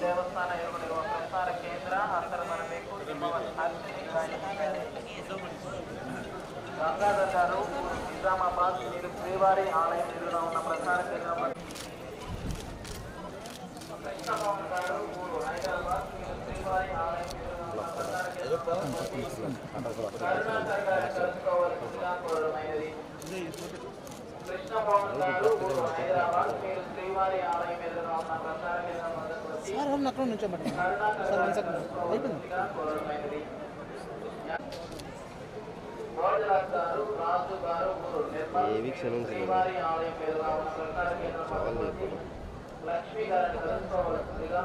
ದೇವಸ್ಥಾನ ಇರುವುದಿರುವ ಪ್ರಸಾರ ಕೇಂದ್ರ ಅಂತರ ಬರಬೇಕು ಗಂಗಾಧರ್ ಗಾರು నిజామాబాద్ మీరు శ్రీవారి ఆలయం ఎదురుగా ఉన్న ప్రచార కేంద్రం గారు ఆలయం ఎదురుగా ఉన్న ప్రచార కేంద్రం సార్ వాళ్ళు అక్కడ నుంచోమండి సార్ వన్ సెకండ్ అయిపోయింది గారు ఏవి లక్ష్మీ గారిని కలుసుకోవాల్సిందిగా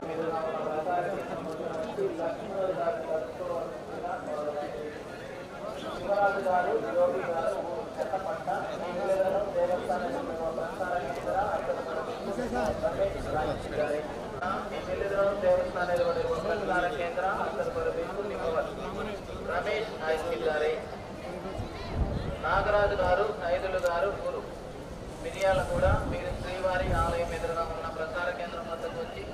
లక్ష్మీ శివరాజు గారు యోగి గారు ఊరు చెత్తపట్ట నీలవేదనం దేవస్థానం ఎదురుగా ప్రసార కేంద్ర రమేష్ రాజు గారి ఎమ్మెల్యేదనం దేవస్థానం ఎదురుగా ప్రసార కేంద్ర అత్తర్ నిమ్మవర్ రమేష్ నాయక్ గారి నాగరాజు గారు సైదులు గారు గురు మిరియాల కూడా మీరు శ్రీవారి ఆలయం ఎదురుగా ఉన్న ప్రచార కేంద్రం వద్దకు వచ్చి